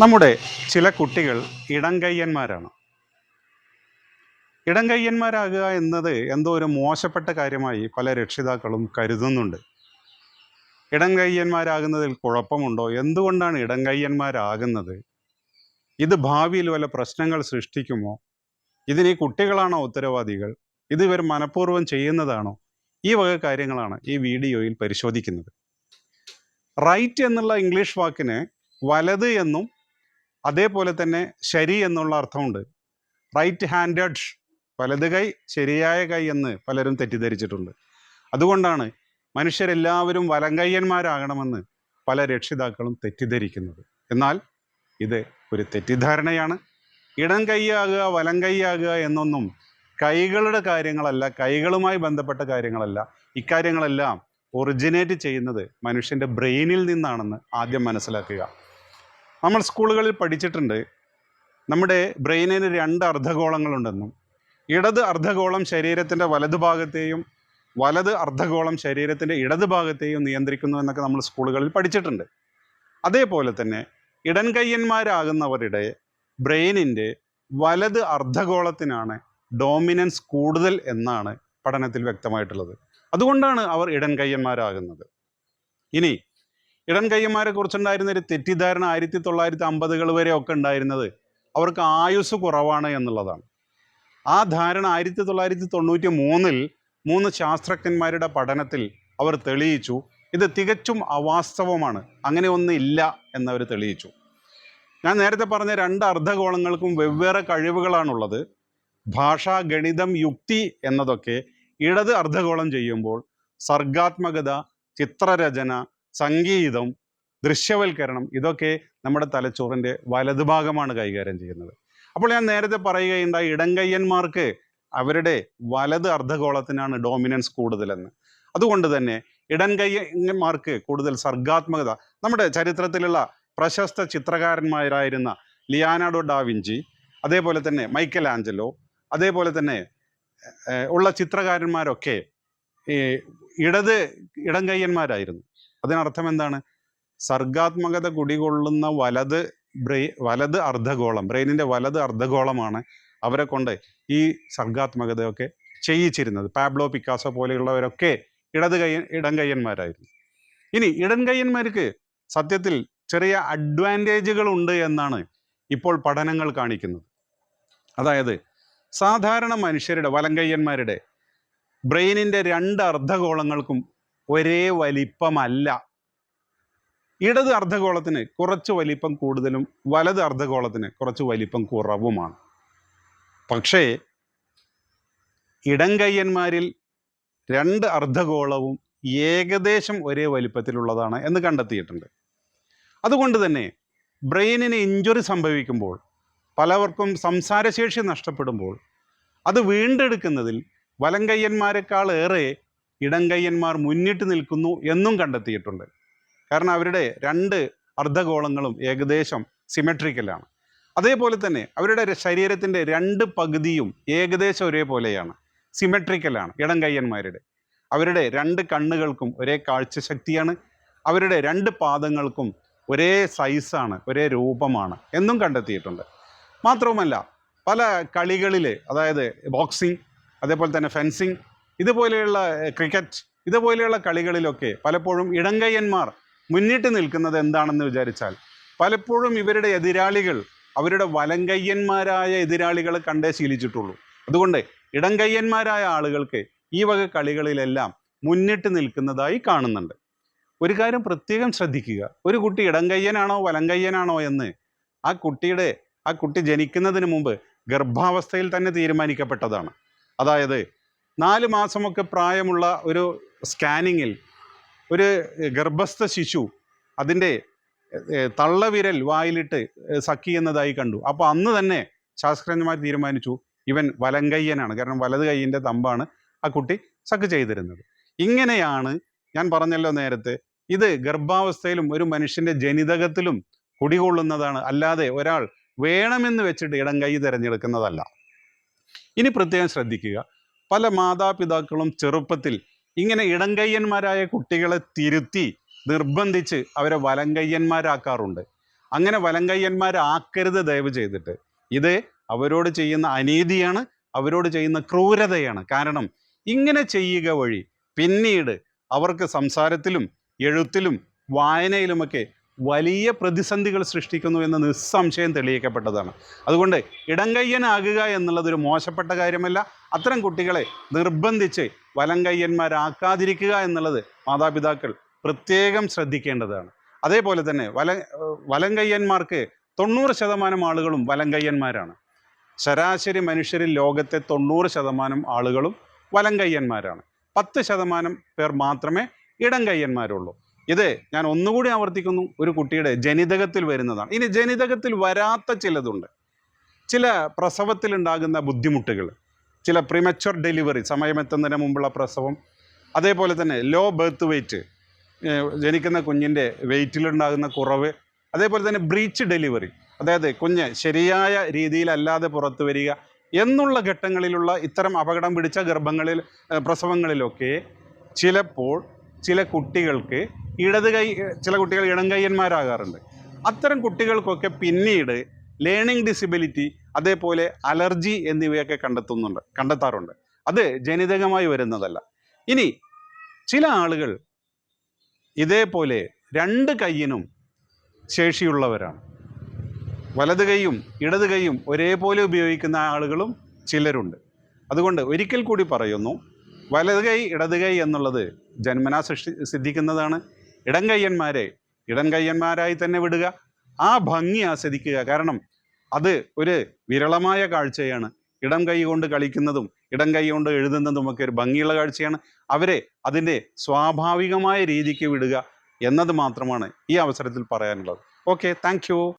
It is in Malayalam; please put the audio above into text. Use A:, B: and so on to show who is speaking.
A: നമ്മുടെ ചില കുട്ടികൾ ഇടംകയ്യന്മാരാണ് ഇടംകയ്യന്മാരാകുക എന്നത് എന്തോ ഒരു മോശപ്പെട്ട കാര്യമായി പല രക്ഷിതാക്കളും കരുതുന്നുണ്ട്. ഇടംകയ്യന്മാരാകുന്നതിൽ കുഴപ്പമുണ്ടോ? എന്തുകൊണ്ടാണ് ഇടംകയ്യന്മാരാകുന്നത് ഇത് ഭാവിയിൽ വല്ല പ്രശ്നങ്ങൾ സൃഷ്ടിക്കുമോ? ഇതിന് ഈ കുട്ടികളാണോ ഉത്തരവാദികൾ? ഇത് ഇവർ മനഃപൂർവം ചെയ്യുന്നതാണോ? ഈ വക കാര്യങ്ങളാണ് ഈ വീഡിയോയിൽ പരിശോധിക്കുന്നത്. റൈറ്റ് എന്നുള്ള ഇംഗ്ലീഷ് വാക്കിന് വലത് എന്നും അതേപോലെ തന്നെ ശരി എന്നുള്ള അർത്ഥമുണ്ട്. റൈറ്റ് ഹാൻഡഡ് വലത് കൈ ശരിയായ കൈ എന്ന് പലരും തെറ്റിദ്ധരിച്ചിട്ടുണ്ട്. അതുകൊണ്ടാണ് മനുഷ്യരെല്ലാവരും വലങ്കയ്യന്മാരാകണമെന്ന് പല രക്ഷിതാക്കളും തെറ്റിദ്ധരിക്കുന്നത്. എന്നാൽ ഇത് ഒരു തെറ്റിദ്ധാരണയാണ്. ഇടം കൈയാകുക വലം കൈയാകുക എന്നൊന്നും കൈകളുടെ കാര്യങ്ങളല്ല കൈകളുമായി ബന്ധപ്പെട്ട കാര്യങ്ങളല്ല. ഇക്കാര്യങ്ങളെല്ലാം ഒറിജിനേറ്റ് ചെയ്യുന്നത് മനുഷ്യന്റെ ബ്രെയിനിൽ നിന്നാണെന്ന് ആദ്യം മനസ്സിലാക്കുക. നമ്മൾ സ്കൂളുകളിൽ പഠിച്ചിട്ടുണ്ട്. നമ്മുടെ ബ്രെയിനിന് രണ്ട് അർദ്ധഗോളങ്ങളുണ്ടെന്നും ഇടത് അർദ്ധഗോളം ശരീരത്തിന്റെ വലതുഭാഗത്തെയും വലത് അർദ്ധഗോളം ശരീരത്തിന്റെ ഇടതുഭാഗത്തെയും നിയന്ത്രിക്കുന്നു എന്നൊക്കെ നമ്മൾ സ്കൂളുകളിൽ പഠിച്ചിട്ടുണ്ട്. അതേപോലെ തന്നെ ഇടൻകയ്യന്മാരാകുന്നവരുടെ ബ്രെയിനിന്റെ വലത് അർദ്ധഗോളത്തിനാണ് ഡോമിനൻസ് കൂടുതൽ എന്നാണ് പഠനത്തിൽ വ്യക്തമായിട്ടുള്ളത്. അതുകൊണ്ടാണ് അവർ ഇടൻകയ്യന്മാരാകുന്നത് ഇനി ഇടൻകയ്യന്മാരെ കുറിച്ചുണ്ടായിരുന്ന ഒരു തെറ്റിദ്ധാരണ ആയിരത്തി തൊള്ളായിരത്തി അമ്പതുകൾ വരെ ഒക്കെ ഉണ്ടായിരുന്നത് അവർക്ക് ആയുസ് കുറവാണ് എന്നുള്ളതാണ്. ആ ധാരണ ആയിരത്തി തൊള്ളായിരത്തി തൊണ്ണൂറ്റി മൂന്നിൽ മൂന്ന് ശാസ്ത്രജ്ഞന്മാരുടെ പഠനത്തിൽ അവർ തെളിയിച്ചു. ഇത് തികച്ചും അവാസ്തവമാണ്. അങ്ങനെ ഒന്നില്ല എന്നവർ തെളിയിച്ചു. ഞാൻ നേരത്തെ പറഞ്ഞ രണ്ട് അർദ്ധഗോളങ്ങൾക്കും വെവ്വേറെ കഴിവുകളാണുള്ളത്. ഭാഷ ഗണിതം യുക്തി എന്നതൊക്കെ ഇടത് അർദ്ധഗോളം ചെയ്യുമ്പോൾ സർഗാത്മകത ചിത്രരചന സംഗീതം ദൃശ്യവൽക്കരണം ഇതൊക്കെ നമ്മുടെ തലച്ചോറിന്റെ വലതുഭാഗമാണ് കൈകാര്യം ചെയ്യുന്നത്. അപ്പോൾ ഞാൻ നേരത്തെ പറയുകയുണ്ടായി ഇടങ്കയ്യന്മാർക്ക് അവരുടെ വലത് അർദ്ധഗോളത്തിനാണ് ഡോമിനൻസ് കൂടുതലെന്ന്. അതുകൊണ്ട് തന്നെ ഇടങ്കയ്യന്മാർക്ക് കൂടുതൽ സർഗാത്മകത. നമ്മുടെ ചരിത്രത്തിലുള്ള പ്രശസ്ത ചിത്രകാരന്മാരായിരുന്ന ലിയാനാഡോ ഡാവിഞ്ചി അതേപോലെ തന്നെ മൈക്കൽ ആഞ്ചലോ അതേപോലെ തന്നെ ഉള്ള ചിത്രകാരന്മാരൊക്കെ ഇടത് ഇടംകയ്യന്മാരായിരുന്നു അതിനർത്ഥം എന്താണ്? സർഗാത്മകത കുടികൊള്ളുന്ന വലത് ബ്രെയി വലത് അർദ്ധഗോളം ബ്രെയിനിന്റെ വലത് അർദ്ധഗോളമാണ് അവരെ കൊണ്ട് ഈ സർഗാത്മകതയൊക്കെ ചെയ്യിച്ചിരുന്നത്. പാബ്ലോ പിക്കാസോ പോലെയുള്ളവരൊക്കെ ഇടത് കയ്യ ഇടംകയ്യന്മാരായിരുന്നു ഇനി ഇടംകയ്യന്മാർക്ക് സത്യത്തിൽ ചെറിയ അഡ്വാന്റേജുകൾ ഉണ്ട് എന്നാണ് ഇപ്പോൾ പഠനങ്ങൾ കാണിക്കുന്നത്. അതായത് സാധാരണ മനുഷ്യരുടെ വലങ്കയ്യന്മാരുടെ ബ്രെയിനിന്റെ രണ്ട് അർദ്ധഗോളങ്ങൾക്കും ഒരേ വലിപ്പമല്ല. ഇടത് അർദ്ധഗോളത്തിന് കുറച്ച് വലിപ്പം കൂടുതലും വലത് അർദ്ധഗോളത്തിന് കുറച്ച് വലിപ്പം കുറവുമാണ്. പക്ഷേ ഇടംകയ്യന്മാരിൽ രണ്ട് അർദ്ധഗോളവും ഏകദേശം ഒരേ വലിപ്പത്തിലുള്ളതാണ് എന്ന് കണ്ടെത്തിയിട്ടുണ്ട്. അതുകൊണ്ട് തന്നെ ബ്രെയിനിന് ഇഞ്ചുറി സംഭവിക്കുമ്പോൾ പലവർക്കും സംസാരശേഷി നഷ്ടപ്പെടുമ്പോൾ അത് വീണ്ടെടുക്കുന്നതിൽ വലങ്കയ്യന്മാരെക്കാൾ ഏറെ ഇടംകയ്യന്മാർ മുന്നിട്ട് നിൽക്കുന്നു എന്നും കണ്ടെത്തിയിട്ടുണ്ട്. കാരണം അവരുടെ രണ്ട് അർദ്ധഗോളങ്ങളും ഏകദേശം സിമെട്രിക്കലാണ് അതേപോലെ തന്നെ അവരുടെ ശരീരത്തിന്റെ രണ്ട് പകുതിയും ഏകദേശം ഒരേപോലെയാണ്. സിമെട്രിക്കലാണ് ഇടംകയ്യന്മാരുടെ അവരുടെ രണ്ട് കണ്ണുകൾക്കും ഒരേ കാഴ്ചശക്തിയാണ്. അവരുടെ രണ്ട് പാദങ്ങൾക്കും ഒരേ സൈസാണ് ഒരേ രൂപമാണ് എന്നും കണ്ടെത്തിയിട്ടുണ്ട്. മാത്രവുമല്ല പല കളികളിൽ അതായത് ബോക്സിംഗ് അതേപോലെ തന്നെ ഫെൻസിങ് ഇതുപോലെയുള്ള ക്രിക്കറ്റ് ഇതുപോലെയുള്ള കളികളിലൊക്കെ പലപ്പോഴും ഇടങ്കയ്യന്മാർ മുന്നിട്ട് നിൽക്കുന്നത് എന്താണെന്ന് വിചാരിച്ചാൽ പലപ്പോഴും ഇവരുടെ എതിരാളികൾ അവരുടെ വലങ്കയ്യന്മാരായ എതിരാളികളെ കണ്ടേ ശീലിച്ചിട്ടുള്ളൂ. അതുകൊണ്ട് ഇടങ്കയ്യന്മാരായ ആളുകൾക്ക് ഈ വക കളികളിലെല്ലാം മുന്നിട്ട് നിൽക്കുന്നതായി കാണുന്നുണ്ട്. ഒരു കാര്യം പ്രത്യേകം ശ്രദ്ധിക്കുക. ഒരു കുട്ടി ഇടങ്കയ്യനാണോ വലങ്കയ്യനാണോ എന്ന് ആ കുട്ടിയുടെ ആ കുട്ടി ജനിക്കുന്നതിന് മുമ്പ് ഗർഭാവസ്ഥയിൽ തന്നെ തീരുമാനിക്കപ്പെട്ടതാണ്. അതായത് നാല് മാസമൊക്കെ പ്രായമുള്ള ഒരു സ്കാനിങ്ങിൽ ഒരു ഗർഭസ്ഥ ശിശു അതിന്റെ തള്ളവിരൽ വായിലിട്ട് സഖി എന്നതായി കണ്ടു. അപ്പോൾ അന്ന് തന്നെ ശാസ്ത്രജ്ഞന്മാർ തീരുമാനിച്ചു ഇവൻ വലങ്കയ്യനാണ്. കാരണം വലത് കൈയിന്റെ തമ്പാണ് ആ കുട്ടി സക്ക് ചെയ്തിരുന്നത്. ഇങ്ങനെയാണ് ഞാൻ പറഞ്ഞല്ലോ നേരത്തെ ഇത് ഗർഭാവസ്ഥയിലും ഒരു മനുഷ്യന്റെ ജനിതകത്തിലും കുടികൊള്ളുന്നതാണ്. അല്ലാതെ ഒരാൾ വേണമെന്ന് വെച്ചിട്ട് ഇടം കൈ തിരഞ്ഞെടുക്കുന്നതല്ല. ഇനി പ്രത്യേകം ശ്രദ്ധിക്കുക പല മാതാപിതാക്കളും ചെറുപ്പത്തിൽ ഇങ്ങനെ ഇടംകയ്യന്മാരായ കുട്ടികളെ തിരുത്തി നിർബന്ധിച്ച് അവരെ വലങ്കയ്യന്മാരാക്കാറുണ്ട്. അങ്ങനെ വലങ്കയ്യന്മാരാക്കരുത് ദയവ് ചെയ്തിട്ട്. ഇത് അവരോട് ചെയ്യുന്ന അനീതിയാണ് അവരോട് ചെയ്യുന്ന ക്രൂരതയാണ്. കാരണം ഇങ്ങനെ ചെയ്യുക വഴി പിന്നീട് അവർക്ക് സംസാരത്തിലും എഴുത്തിലും വായനയിലുമൊക്കെ വലിയ പ്രതിസന്ധികൾ സൃഷ്ടിക്കുന്നു എന്ന് നിസ്സംശയം തെളിയിക്കപ്പെട്ടതാണ്. അതുകൊണ്ട് ഇടങ്കയ്യനാകുക എന്നുള്ളത് ഒരു മോശപ്പെട്ട കാര്യമല്ല. അത്തരം കുട്ടികളെ നിർബന്ധിച്ച് വലങ്കയ്യന്മാരാക്കാതിരിക്കുക എന്നുള്ളത് മാതാപിതാക്കൾ പ്രത്യേകം ശ്രദ്ധിക്കേണ്ടതാണ്. അതേപോലെ തന്നെ വല വലങ്കയ്യന്മാർക്ക് തൊണ്ണൂറ് ശതമാനം ആളുകളും വലങ്കയ്യന്മാരാണ്. ശരാശരി മനുഷ്യരിൽ ലോകത്തെ തൊണ്ണൂറ് ശതമാനം ആളുകളും വലങ്കയ്യന്മാരാണ്. പത്ത് ശതമാനം പേർ മാത്രമേ ഇടങ്കയ്യന്മാരുള്ളൂ. ഇത് ഞാൻ ഒന്നുകൂടി ആവർത്തിക്കുന്നു ഒരു കുട്ടിയുടെ ജനിതകത്തിൽ വരുന്നതാണ്. ഇനി ജനിതകത്തിൽ വരാത്ത ചിലതുണ്ട്. ചില പ്രസവത്തിലുണ്ടാകുന്ന ബുദ്ധിമുട്ടുകൾ. ചില പ്രിമച്വർ ഡെലിവറി സമയമെത്തുന്നതിന് മുമ്പുള്ള പ്രസവം. അതേപോലെ തന്നെ ലോ ബർത്ത് വെയ്റ്റ് ജനിക്കുന്ന കുഞ്ഞിന്റെ വെയ്റ്റിലുണ്ടാകുന്ന കുറവ്. അതേപോലെ തന്നെ ബ്രീച്ച് ഡെലിവറി അതായത് കുഞ്ഞ് ശരിയായ രീതിയിലല്ലാതെ പുറത്തു വരിക എന്നുള്ള ഘട്ടങ്ങളിലുള്ള ഇത്തരം അപകടം പിടിച്ച ഗർഭങ്ങളിൽ പ്രസവങ്ങളിലൊക്കെ ചിലപ്പോൾ ചില കുട്ടികൾക്ക് ഇടത് കൈ ചില കുട്ടികൾ ഇടം കയ്യന്മാരാകാറുണ്ട്. അത്തരം കുട്ടികൾക്കൊക്കെ പിന്നീട് ലേണിംഗ് ഡിസബിലിറ്റി അതേപോലെ അലർജി എന്നിവയൊക്കെ കണ്ടെത്തുന്നുണ്ട് കണ്ടെത്താറുണ്ട്. അത് ജനിതകമായി വരുന്നതല്ല. ഇനി ചില ആളുകൾ ഇതേപോലെ രണ്ട് കൈയിനും ശേഷിയുള്ളവരാണ്. വലത് കൈയും ഇടത് കൈയും ഒരേപോലെ ഉപയോഗിക്കുന്ന ആളുകളും ചിലരുണ്ട്. അതുകൊണ്ട് ഒരിക്കൽ കൂടി പറയുന്നു വലത് കൈ ഇടത് കൈ എന്നുള്ളത് ജന്മനാ സൃഷ്ടി സിദ്ധിക്കുന്നതാണ്. ഇടം കയ്യന്മാരെ ഇടം കയ്യന്മാരായി തന്നെ വിടുക. ആ ഭംഗി ആസ്വദിക്കുക. കാരണം അത് ഒരു വിരളമായ കാഴ്ചയാണ്. ഇടം കൈ കൊണ്ട് കളിക്കുന്നതും ഇടം കൈ കൊണ്ട് എഴുതുന്നതും ഒക്കെ ഒരു ഭംഗിയുള്ള കാഴ്ചയാണ്. അവരെ അതിന്റെ സ്വാഭാവികമായ രീതിക്ക് വിടുക എന്നത് മാത്രമാണ് ഈ അവസരത്തിൽ പറയാനുള്ളത്. Okay thank